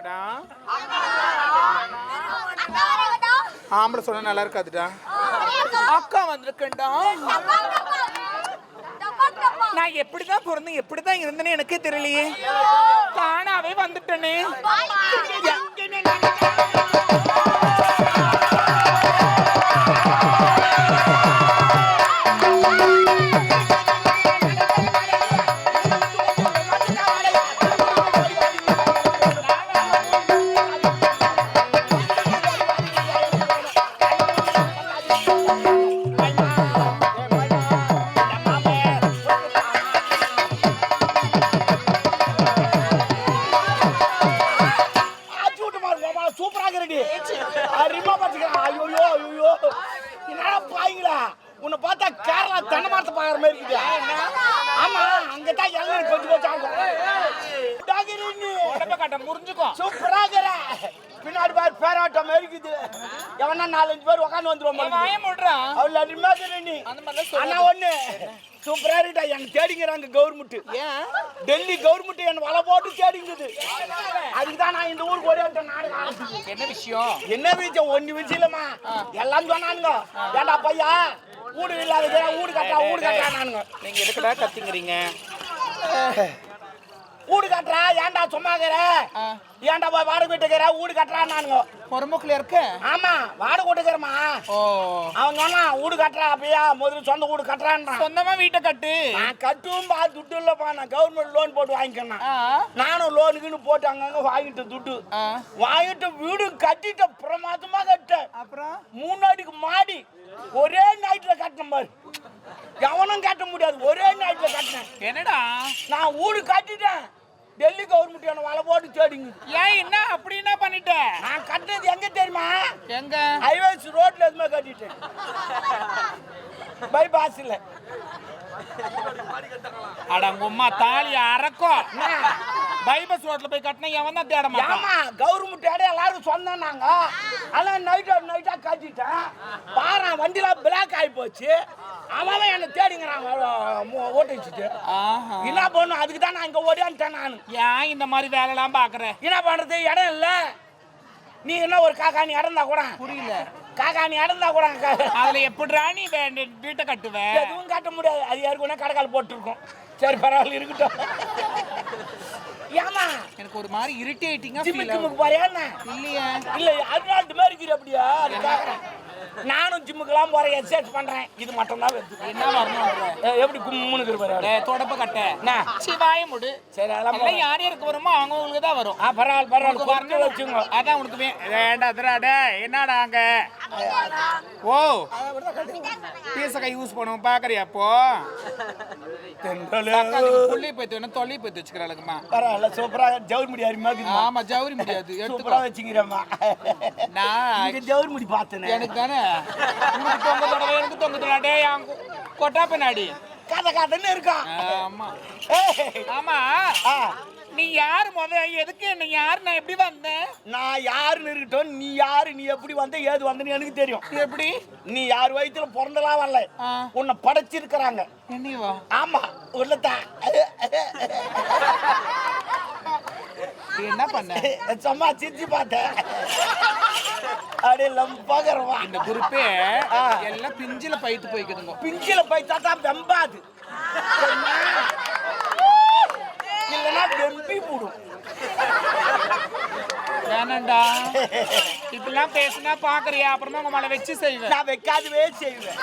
வந்திருக்குடா ஆம்பளை சொன்னா நல்லா இருக்காதுடா. அக்கா வந்திருக்கேன்டா. நான் எப்படிதான் பிறந்தேன் எப்படிதான் இருந்தேன்னு எனக்கே தெரியலையே. தானாவே வந்துட்டேனே. தென்னை மரத்தை பார்க்குற மாதிரி இருக்குது ஆமா அங்கே தான் எல்லாம் கொஞ்சம் கொஞ்சம் ஆகும் உடம்ப காட்ட முறிஞ்சுக்கும் சூப்பராக பின்னாடி பாரு பேராட்டம் மாதிரி இருக்குது. எவனா நாலஞ்சு பேர் உட்காந்து வந்துருவோம் அவள் அருமையாக நீ. ஆனா. ஒண்ணு சூப்பரா இருக்கா எனக்கு தேடிங்கிறாங்க கவர்மெண்ட். டெல்லி கவர்மெண்ட் என்ன வலை போட்டு தேடிங்குது. அதுக்கு தான் நான் இந்த ஊருக்கு ஒரு நாடகம். என்ன விஷயம்? என்ன விஷயம்? ஒண்ணு விஷயம் இல்லம்மா. எல்லாம் சொன்னானுங்க. ஏண்டா பையா? வீடு இல்லாத வீடு கட்டா வீடு கட்டுறானுங்க நீங்க எதுக்குடா கத்திங்கிறீங்க வீடு கட்டுறா ஏன்டா சும்மா இருக்கிற? ஆ. ஏன்டா போய் வாடகை வீட்டுக்கிற வீடு கட்டுறான்னானுங்க. பொறுமுக்குல இருக்க? ஆமா வாடகை வீட்டுக்கிறமா ஓ. அவன் சொன்னா வீடு கட்டுறா அப்பயா முதல்ல சொந்த வீடு கட்டுறான்றான். சொந்தமா வீட்டை கட்டு? நான் கட்டும் பா துட்டு இல்லப்பா. நான் கவர்மெண்ட் லோன் போட்டு வாங்கிக்கிறேன் நானும் லோனுக்குன்னு போட்டு அங்கங்க வாங்கிட்டு துட்டு. வாங்கிட்டு வீடு கட்டிட்ட பிரமாதமா கட்டேன் அப்புறம்? மூணு அடிக்கு மாடி ஒரே நைட்ல கட்டின பாரு. எவனும் கட்ட முடியாது. ஒரே நைட்ல கட்டினேன். என்னடா? நான் வீடு கட்டிட்டேன். டெல்லி கவர்மெண்ட் என்ன வலை போட்டு தேடிங்க. ஏன் என்ன? அப்படி என்ன பண்ணிட்ட? நான் கட்டினது எங்க தெரியுமா? எங்க? ஹைவேஸ் ரோட்ல எதுவுமே கட்டிட்டேன். பைபாஸ்ல அட உங்க அம்மா தாலி அறக்கும் பைபஸ் ரோட்ல போய் கட்டினா எவன் தான் தேட மாட்டான். கவர்மெண்ட் இடம் எல்லாரும் நாங்க. ஆனா நைட்டா நைட்டா கட்டிட்டேன். பாரு வண்டியில பிளாக் ஆகி போச்சு. அவன் என்ன தேடிங்கிறாங்க ஓட்டு வச்சுட்டு ஆஹா. என்ன பண்ணும்? அதுக்கு தான் நான் இங்க ஓடியான்ட்டேன் நான். ஏன் இந்த மாதிரி வேலைலாம் பாக்குற என்ன பண்றது? இடம் இல்ல. நீ என்ன ஒரு காக்காணி இடந்தா கூட. புரியல. காக்காணி இடந்தா கூட. க- அதுல நீ வீட்டை கட்டுவ? எதுவும் காட்ட முடியாது. அது யாருக்குன்னா கடைக்கால் போட்டுருக்கோம். சரி பரவாயில்ல இருக்கட்டும். ஏமா எனக்கு ஒரு மாதிரி இரிட்டேட்டிங்கா ஃபீல் போறியா என்ன? இல்லையே. இல்ல அதனால மாதிரி கேக்குறேன். நானும் ஜிம்முக்கெல்லாம் போறேன் எக்ஸசைஸ் பண்றேன். இது மட்டும் தான் என்ன வரணும்ன்ற ஏ, எப்படி கும்முன்னு டேய், தொடப்ப கட்ட? சிவாய முடு. சரி அதெல்லாம் யார் யாருக்கு வருமோ அவங்களுக்கு தான் வரும். பரவாயில்ல பரவாயில்ல வரணும். வச்சுங்க அதான் உனக்கு வே- வேண்டாதுடா டேய் என்னடா அங்க? ஓ. பீசக்கை யூஸ் பண்ணுவோம் பாக்குறியா அப்போ? புள்ளி பைத்து வேணும் தொல்லி பைத்து வச்சுக்கிறாளுக்குமா பரவாயில்ல சூப்பரா ஜவுரி முடி இருக்குதும்மா. ஆமா ஜவுரி முடியாது சூப்பரா எடுத்துக்கோ. வச்சுக்கிறேம்மா. நான் ஜவுரி முடி பார்த்தேனே. எனக்கு தானே? தொங்க தடவை எனக்கு தொங்க அங்க கொட்டா பின்னாடி. கதை கதைன்னு இருக்கான் ஆமா. ஆமா. நீ யாரு முத? எதுக்கு என்ன யாரு? நான் எப்படி வந்தேன்? நான் யாருன்னு இருக்கட்டும் நீ யாரு நீ எப்படி வந்த ஏது வந்தன்னு எனக்கு தெரியும். எப்படி? நீ யார் வயித்துல பிறந்தலாம் வரல. உன்னை படைச்சிருக்கிறாங்க. ஆமா உள்ளத்தான் நீ என்ன பண்ண? சும்மா சிரிச்சு பார்த்தேன் அப்படியே லம்பாகிறவா இந்த குரூப்பே ஆ. எல்லாம் பிஞ்சில பைத்து போய்க்குதுங்க. பிஞ்சில போய் தாத்தா வெம்பாது? இல்லைன்னா வெம்பி போடும். வேணாண்டா இப்படிலாம் பேசுனா பாக்குறியா? அப்புறமா உங்க மேல வச்சு செய்வேன். நான் வைக்காதவே செய்வேன்.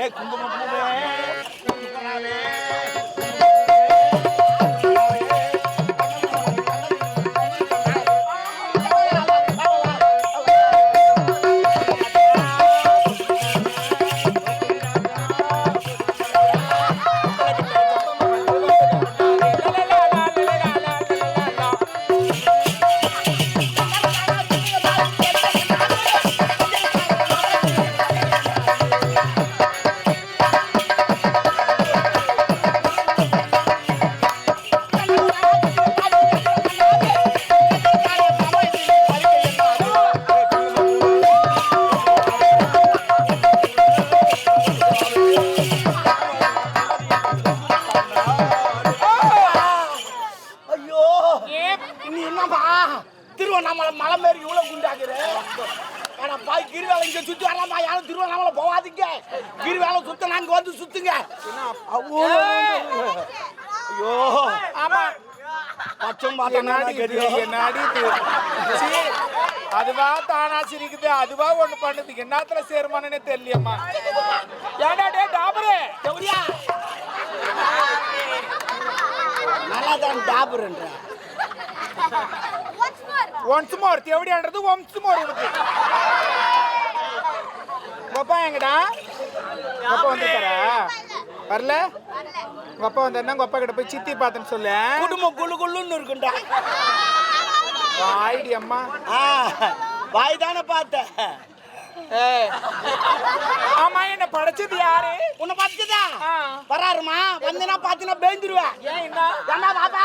ஏ குங்குமம் திருவண்ணாமலை மலை மாரி இவ்வளோ குண்டாக்குறேன் ஏன்னா பாய் கிரிவேலை இங்கே சுற்றி வரலாமா? யாரும் திருவண்ணாமலை போகாதீங்க கிரிவேலை சுத்த நாங்கள் வந்து சுத்துங்க. ஐயோ. ஆமாம் பச்சம் அதுவா தானா சிரிக்குது. அதுவா ஒண்ணு பண்ணுது. என்னத்துல சேருமானே தெரியலம்மா ஏடா டே டாபரு? தெவரியா நல்லா தான் டாபருன்ற. ஒன்ஸ் மோர் தேவடியான்றது ஒன்ஸ் மோர் இருக்கு கொப்பா எங்கடா? கொப்பா வந்துட்டாரா? வரல? வந்தாருன்னா உங்க அப்பா கிட்ட போய் சித்தி பார்த்தேன்னு சொல்லு. குடும்பம் குள்ளு குள்ளுன்னு இருக்குண்டா ஆயிடி அம்மா. வாய் தானே பார்த்தேன். ஆமா என்ன படைச்சது யாரு? உன்னை பார்த்துதா ஆ. வராருமா? வந்தேன்னா பார்த்தீங்கன்னா பேந்துருவேன். ஏன் என்ன? பாப்பா?